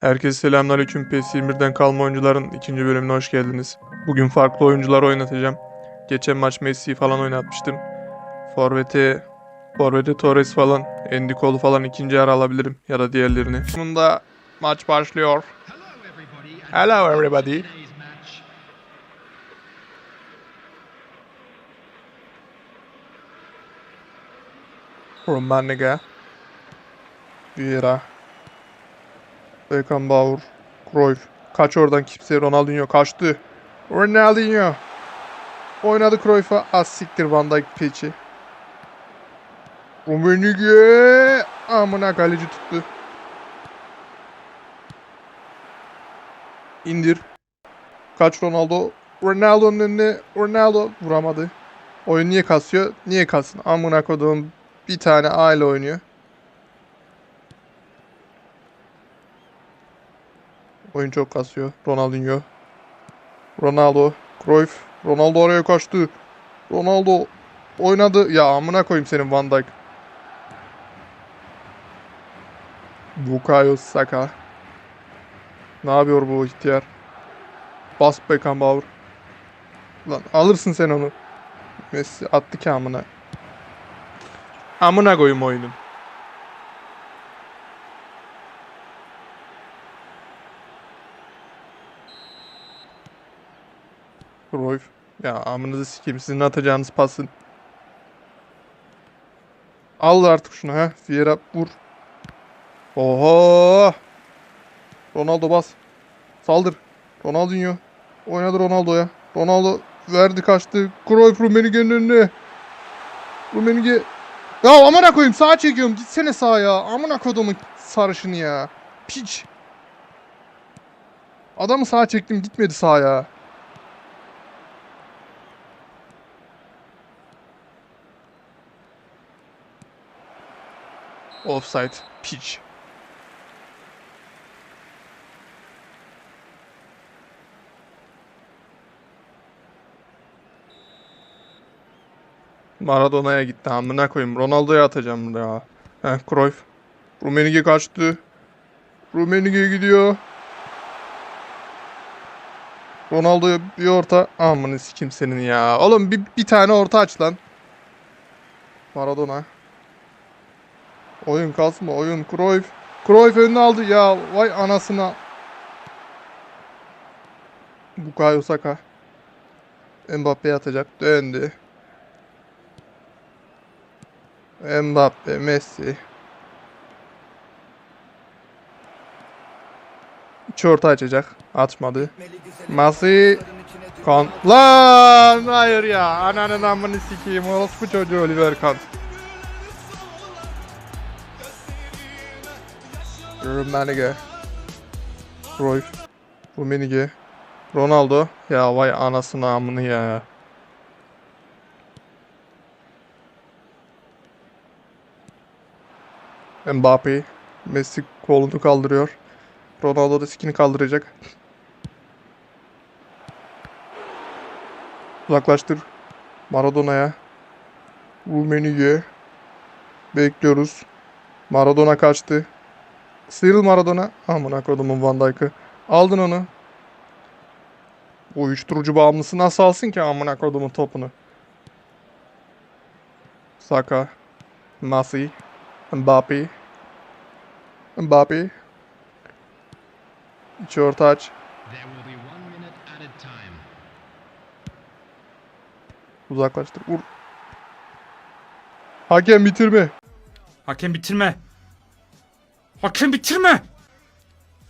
Herkese selamünaleyküm. PES 21'den kalma oyuncuların ikinci bölümüne hoş geldiniz. Bugün farklı oyuncular oynatacağım. Geçen maç Messi'yi falan oynatmıştım. Forvet'e Forvet'e Torres falan, Andy Cole falan ikinci yer alabilirim ya da diğerlerini. Bunda maç başlıyor. Hello everybody. Rummenigge. Vieira. Beckenbauer. Cruyff. Kaç oradan kimse Ronaldinho kaçtı. Ronaldinho. Oynadı Cruyff'a. Az siktir Van Dijk peçi. Rummenigge. Amına kaleci tuttu. İndir. Kaç Ronaldo. Ronaldo'nun önüne. Ronaldo vuramadı. Oyun niye kasıyor? Niye kalsın? Amına koduğum bir tane aile oynuyor. Oyun çok kasıyor. Ronaldinho. Ronaldo. Cruyff. Ronaldo oraya kaçtı. Ronaldo oynadı. Ya amına koyayım senin Van Dijk. Bukayo Saka. Ne yapıyor bu ihtiyar? Bas Beckenbauer. Lan alırsın sen onu. Messi attı ki amına. Amına koyayım oyunun. Cruyff. Ya amınızı sikeyim sizin atacağınız pasın. Al artık şunu ha. Vieira vur. Oho. Ronaldo bas. Saldır. Ronaldinho. Oynadı Ronaldo'ya. Ronaldo verdi kaçtı. Cruyff Rummenigge'nin önüne. Rummenigge. Ya amına koyayım sağa çekiyorum. Gitsene sağa ya. Amına kodumun sarışını ya. Piç. Adamı sağa çektim gitmedi sağa ya. Offside. Piç. Maradona'ya gitti amına koyayım. Ronaldo'ya atacağım ya. Heh Cruyff. Rummenigge kaçtı. Rummenigge gidiyor. Ronaldo'ya bir orta. Amına sikim senin ya. Oğlum bir, bir tane orta aç lan. Maradona. Oyun kasma oyun. Cruyff. Cruyff önüne aldı ya. Vay anasına. Bukayo Saka. Mbappe atacak. Döndü. Mbappe, Messi. İç orta açacak. Açmadı. Messi. Kan. Lan hayır ya. Ananın amını sikeyim. Orospu çocuğu Oliver Kahn. Rummenigge. Cruyff. Rummenigge. Ronaldo. Ya vay anasını amını ya. Mbappe. Messi kolunu kaldırıyor. Ronaldo da sikini kaldıracak. Uzaklaştır. Maradona'ya. Rummenigge. Bekliyoruz. Maradona kaçtı. Sıyrıl Maradona. Amına kodumun Van Dijk'ı. Aldın onu. Bu uyuşturucu bağımlısı nasıl alsın ki amına kodumun topunu? Saka. Messi. Mbappe. Mbappe. İç orta aç. Uzaklaştır. Vur. Hakem bitirme. Hakem bitirme. Hakem bitirme.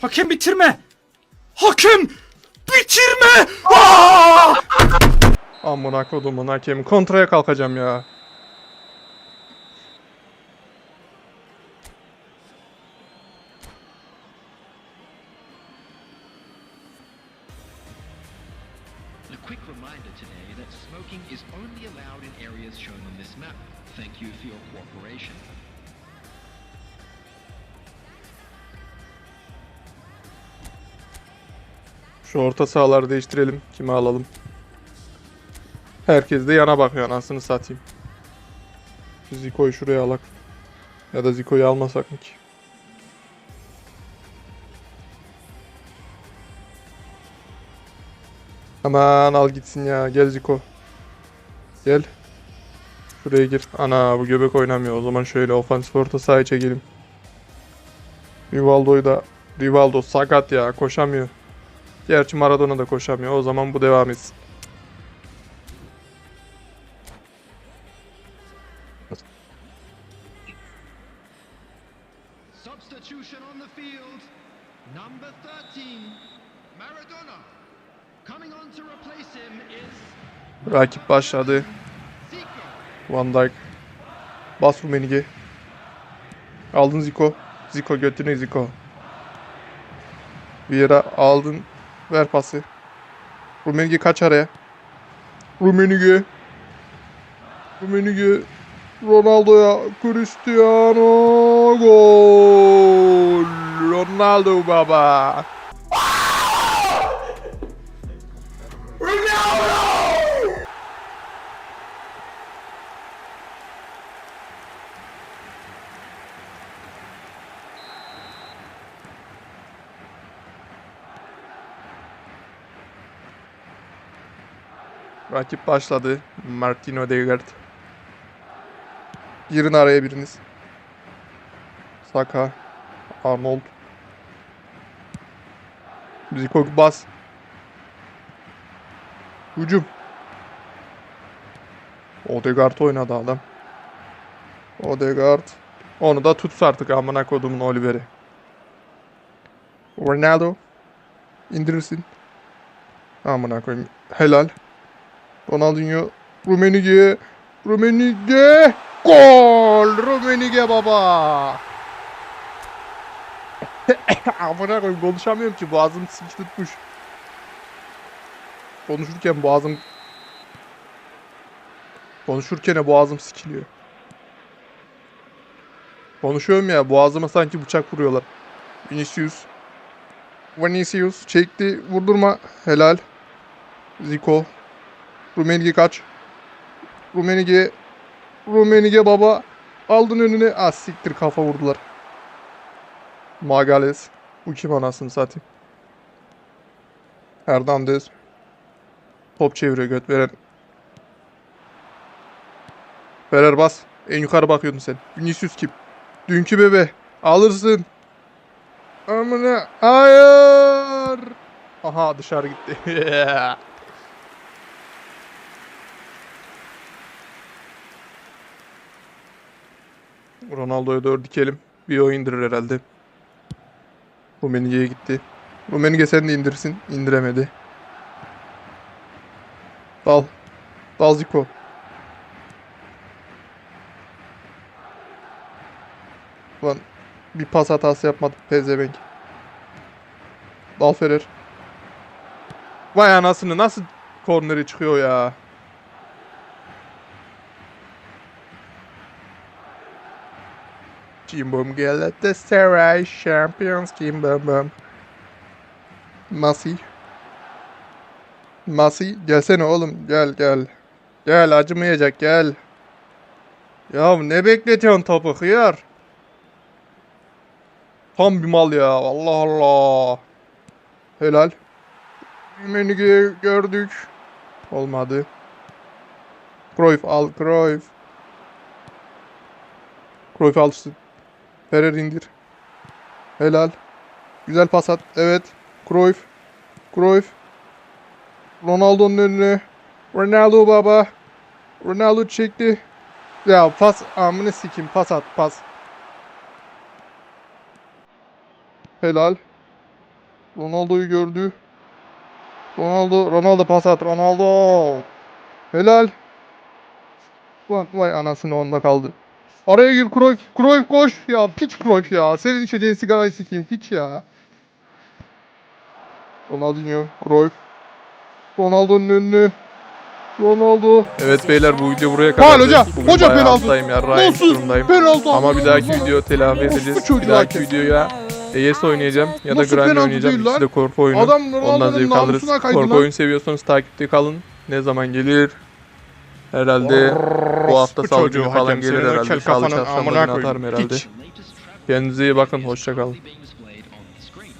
Hakem bitirme. Hakem bitirme. Aa! Amına kodumun hakemi. Kontraya kalkacağım ya. A quick reminder today that smoking is only allowed in areas shown on this map. Thank you for your cooperation. Şu orta sahaları değiştirelim. Kime alalım? Herkes de yana bakıyor anasını satayım. Şu Zico'yu şuraya alak. Ya da Zico'yu almasak mı ki? Aman al gitsin ya. Gel Zico. Gel. Şuraya gir. Ana bu göbek oynamıyor. O zaman şöyle ofansif orta sahaya çekelim. Rivaldo'yu da Rivaldo sakat ya koşamıyor. Gerçi Maradona da koşamıyor. O zaman bu devam etsin. Substitution on the field. Number 13, Maradona. Coming on to replace him is Rakip başladı. Van Dijk. Bas Rumenige. Aldın Zico. Zico götüne Zico. Vieira aldın. Ver pası. Rumenige kaç araya. Rumenige. Rumenige. Ronaldo'ya. Cristiano. Gol. Ronaldo baba. Rakip başladı. Martino Odegaard. Girin araya biriniz. Saka. Arnold. Zico bas. Hücum. Odegaard oynadı adam. Odegaard. Onu da tutsa artık amına kodumun Oliver'i. Ronaldo. İndirirsin. Amına koyayım. Helal. Ronaldinho. Rumenige. Rumenige. Gol. Rumenige baba. Amına koyayım konuşamıyorum ki boğazım sıçtırtmış. Konuşurken boğazım Konuşurken boğazım sikiliyor. Konuşuyorum ya boğazıma sanki bıçak vuruyorlar. Vinicius. Vinicius çekti vurdurma helal. Zico. Rumenige kaç. Rumenige. Rumenige baba. Aldın önüne. Ah siktir kafa vurdular. Magales. Bu kim anasını satayım. Hernandez. Top çeviriyor göt veren. Ferer bas. En yukarı bakıyordun sen. Vinicius kim? Dünkü bebe. Alırsın. Amına. Hayır. Aha dışarı gitti. Ronaldo'ya doğru dikelim. Bir o indirir herhalde. Rumenige'ye gitti. Rumenige sen de indirsin. İndiremedi. Dal. Dal Zico. Lan bir pas hatası yapmadı pezevenk. Dal Ferrer. Vay anasını nasıl korneri çıkıyor ya. Cimbom Galatasaray Champions Cimbom bom. Masi. Masi gelsene oğlum gel gel. Gel acımayacak gel. Ya ne bekletiyorsun topu hıyar? Tam bir mal ya Allah Allah. Helal. Menüge gördük. Olmadı. Cruyff al Cruyff. Cruyff alsın. Ferrer indir. Helal. Güzel pas at. Evet. Cruyff. Cruyff. Ronaldo'nun önüne. Ronaldo baba. Ronaldo çekti. Ya pas amına sikim pas at pas. Helal. Ronaldo'yu gördü. Ronaldo Ronaldo pas at Ronaldo. Helal. Vay, vay anasını onda kaldı. Araya gir Cruyff. Cruyff koş. Ya piç Cruyff ya. Senin içeceğin sigarayı sikeyim. Hiç ya. Ronaldinho. Cruyff. Ronaldo'nun önünü. Ronaldo. Evet beyler bu video buraya kadar. Faul hoca, hoca penaltı. ya. Nasıl? durumdayım. Penaltı Ama bir dahaki video telafi edeceğiz. Bir dahaki videoya ES oynayacağım ya da Grind oynayacağım. İkisi de korku oyunu. Adam Ondan Ronaldo'nun zevk alırız. Korku oyun seviyorsanız takipte kalın. Ne zaman gelir? Herhalde bu hafta Orospu salı günü falan gelir herhalde. Salı çarşamba günü atarım herhalde. Hiç. Kendinize iyi bakın. Hoşça kalın. Being displayed on the screen.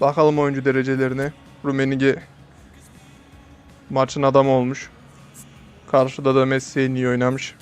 Bakalım oyuncu derecelerine. Rumenige maçın adamı olmuş. Karşıda da Messi iyi oynamış.